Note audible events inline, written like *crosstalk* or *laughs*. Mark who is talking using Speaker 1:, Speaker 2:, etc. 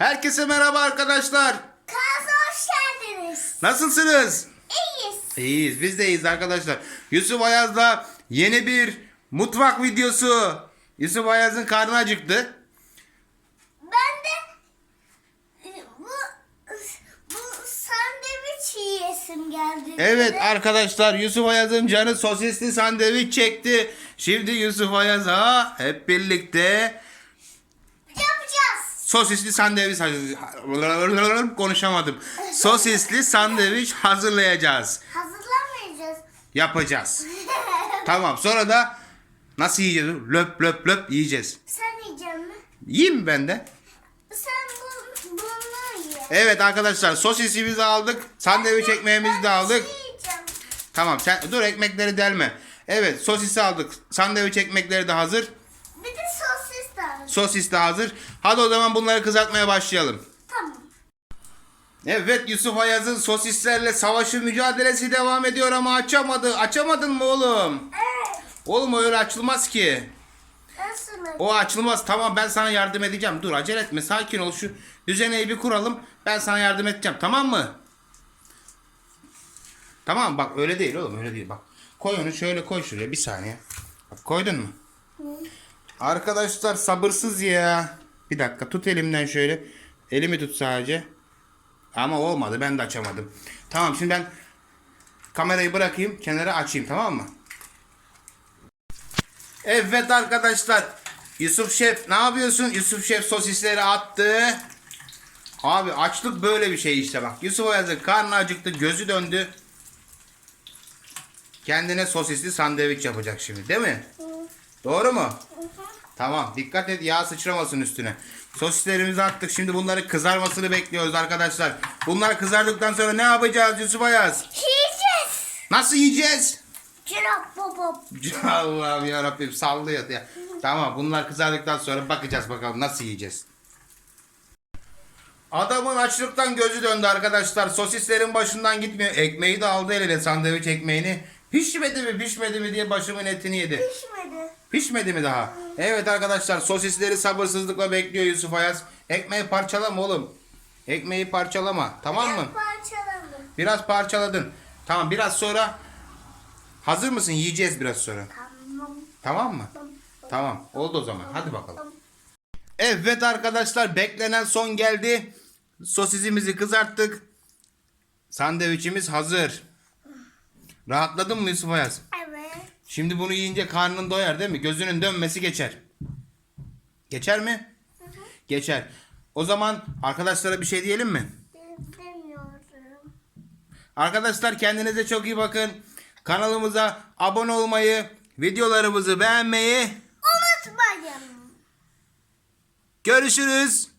Speaker 1: Herkese merhaba arkadaşlar.
Speaker 2: Kanalımıza hoş geldiniz.
Speaker 1: Nasılsınız?
Speaker 2: İyiyiz.
Speaker 1: İyiyiz. Biz de iyiyiz arkadaşlar. Yusuf Ayaz'la yeni bir mutfak videosu. Yusuf Ayaz'ın karnı acıktı.
Speaker 2: Ben de e, bu bu sandviç yiyesim geldi.
Speaker 1: Evet
Speaker 2: dedi.
Speaker 1: arkadaşlar Yusuf Ayaz'ın canı sosisli sandviç çekti. Şimdi Yusuf Ayaz'a hep birlikte. Sosisli sandviç konuşamadım. Sosisli sandviç hazırlayacağız.
Speaker 2: Hazırlamayacağız.
Speaker 1: Yapacağız. *laughs* Tamam sonra da nasıl yiyeceğiz? Löp löp löp yiyeceğiz.
Speaker 2: Sen yiyecek mi?
Speaker 1: Yiyeyim ben de?
Speaker 2: Sen bu, bunu ye.
Speaker 1: Evet arkadaşlar sosisimizi aldık. Sandviç ekmeğimizi de aldık.
Speaker 2: Yiyeceğim.
Speaker 1: Tamam sen dur ekmekleri delme. Evet sosisi aldık. Sandviç ekmekleri de hazır.
Speaker 2: Sosis de
Speaker 1: hazır. Hadi o zaman bunları kızartmaya başlayalım.
Speaker 2: Tamam.
Speaker 1: Evet Yusuf Ayaz'ın sosislerle savaşı mücadelesi devam ediyor ama açamadı. Açamadın mı oğlum?
Speaker 2: Evet.
Speaker 1: Oğlum öyle açılmaz ki.
Speaker 2: Nasıl?
Speaker 1: O açılmaz. Tamam ben sana yardım edeceğim. Dur acele etme. Sakin ol. Şu düzeneyi bir kuralım. Ben sana yardım edeceğim. Tamam mı? Tamam bak öyle değil oğlum öyle değil bak. Koy onu şöyle koy şuraya bir saniye. Bak koydun mu? Arkadaşlar sabırsız ya. Bir dakika tut elimden şöyle. Elimi tut sadece. Ama olmadı ben de açamadım. Tamam şimdi ben kamerayı bırakayım kenara açayım tamam mı? Evet arkadaşlar. Yusuf Şef ne yapıyorsun? Yusuf Şef sosisleri attı. Abi açlık böyle bir şey işte bak. Yusuf Ayaz'ın karnı acıktı, gözü döndü. Kendine sosisli sandviç yapacak şimdi değil mi? Doğru mu? Tamam dikkat et yağ sıçramasın üstüne. Sosislerimizi attık şimdi bunları kızarmasını bekliyoruz arkadaşlar. Bunlar kızardıktan sonra ne yapacağız Yusuf Ayaz?
Speaker 2: Yiyeceğiz.
Speaker 1: Nasıl yiyeceğiz?
Speaker 2: Cirap baba. *laughs*
Speaker 1: Allah'ım yarabbim sallıyor ya. Tamam bunlar kızardıktan sonra bakacağız bakalım nasıl yiyeceğiz. Adamın açlıktan gözü döndü arkadaşlar. Sosislerin başından gitmiyor. Ekmeği de aldı eline sandviç ekmeğini. Pişmedi mi pişmedi mi diye başımın etini yedi.
Speaker 2: Pişmedi.
Speaker 1: Pişmedi mi daha? Evet arkadaşlar sosisleri sabırsızlıkla bekliyor Yusuf Ayaz. Ekmeği parçalama oğlum. Ekmeği parçalama tamam mı?
Speaker 2: Parçalandı.
Speaker 1: Biraz parçaladın. Tamam biraz sonra hazır mısın? Yiyeceğiz biraz sonra.
Speaker 2: Tamam.
Speaker 1: Tamam mı? Tamam. Oldu o zaman. Hadi bakalım. Evet arkadaşlar beklenen son geldi. Sosisimizi kızarttık. Sandviçimiz hazır. Rahatladın mı Yusuf Ayaz? Şimdi bunu yiyince karnın doyar değil mi? Gözünün dönmesi geçer. Geçer mi? Geçer. O zaman arkadaşlara bir şey diyelim mi?
Speaker 2: Demiyorum.
Speaker 1: Arkadaşlar kendinize çok iyi bakın. Kanalımıza abone olmayı, videolarımızı beğenmeyi.
Speaker 2: Unutmayın.
Speaker 1: Görüşürüz.